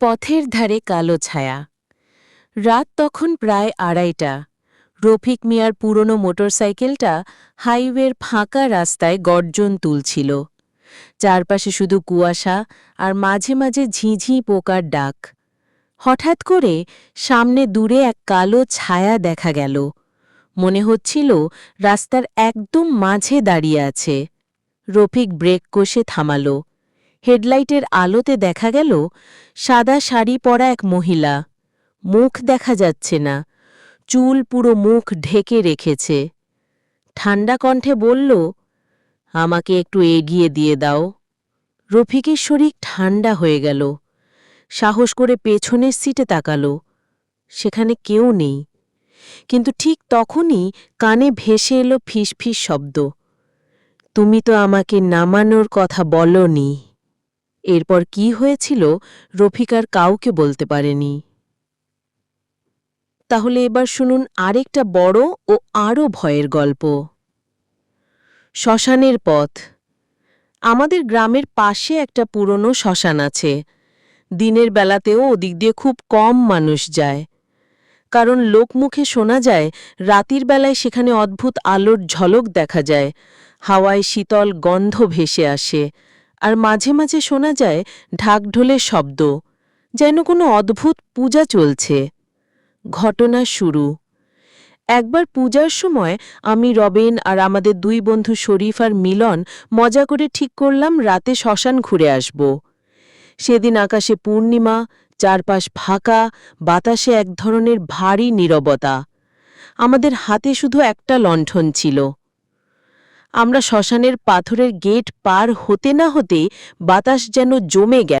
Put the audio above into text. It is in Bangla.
পথের ধারে কালো ছায়া। রাত তখন প্রায় আড়াইটা। রফিক মিয়ার পুরনো মোটরসাইকেলটা হাইওয়ের ফাঁকা রাস্তায় গর্জন তুলছিল। চারপাশে শুধু কুয়াশা আর মাঝে মাঝে ঝিঝি পোকার ডাক। হঠাৎ করে সামনে দূরে এক কালো ছায়া দেখা গেল। মনে হচ্ছিল রাস্তার একদম মাঝে দাঁড়িয়ে আছে। রফিক ব্রেক কষে থামালো। হেডলাইটের আলোতে দেখা গেল, সাদা শাড়ি পরা এক মহিলা। মুখ দেখা যাচ্ছে না। চুল পুরো মুখ ঢেকে রেখেছে। ঠান্ডা কণ্ঠে বলল, আমাকে একটু এগিয়ে দিয়ে দাও। রফিকের শরীর ঠান্ডা হয়ে গেল। সাহস করে পেছনের সিটে তাকালো। সেখানে কেউ নেই। কিন্তু ঠিক তখনই কানে ভেসে এলো ফিসফিস শব্দ। তুমি তো আমাকে নামানোর কথা বলনি। এরপর কি হয়েছিল রফিকার কাউকে বলতে পারেনি। তাহলে এবার শুনুন আরেকটা বড় ও আরও ভয়ের গল্প। শ্মশানের পথ। আমাদের গ্রামের পাশে একটা পুরনো শ্মশান আছে। দিনের বেলাতেও ওদিক দিয়ে খুব কম মানুষ যায়। কারণ লোকমুখে শোনা যায়, রাতির বেলায় সেখানে অদ্ভুত আলোর ঝলক দেখা যায়। হাওয়ায় শীতল গন্ধ ভেসে আসে। আর মাঝে মাঝে শোনা যায় ঢাকঢোলের শব্দ, যেন কোনো অদ্ভুত পূজা চলছে। ঘটনা শুরু। একবার পূজার সময় আমি, রবেন আর আমাদের দুই বন্ধু শরীফ আর মিলন মজা করে ঠিক করলাম রাতে শ্মশান ঘুরে আসব। সেদিন আকাশে পূর্ণিমা, চারপাশ ফাঁকা, বাতাসে এক ধরনের ভারী নীরবতা। আমাদের হাতে শুধু একটা লণ্ঠন ছিল। আমরা শ্মশানের পাথরের গেট পার হতে না হতে বাতাস যেন জমে গেল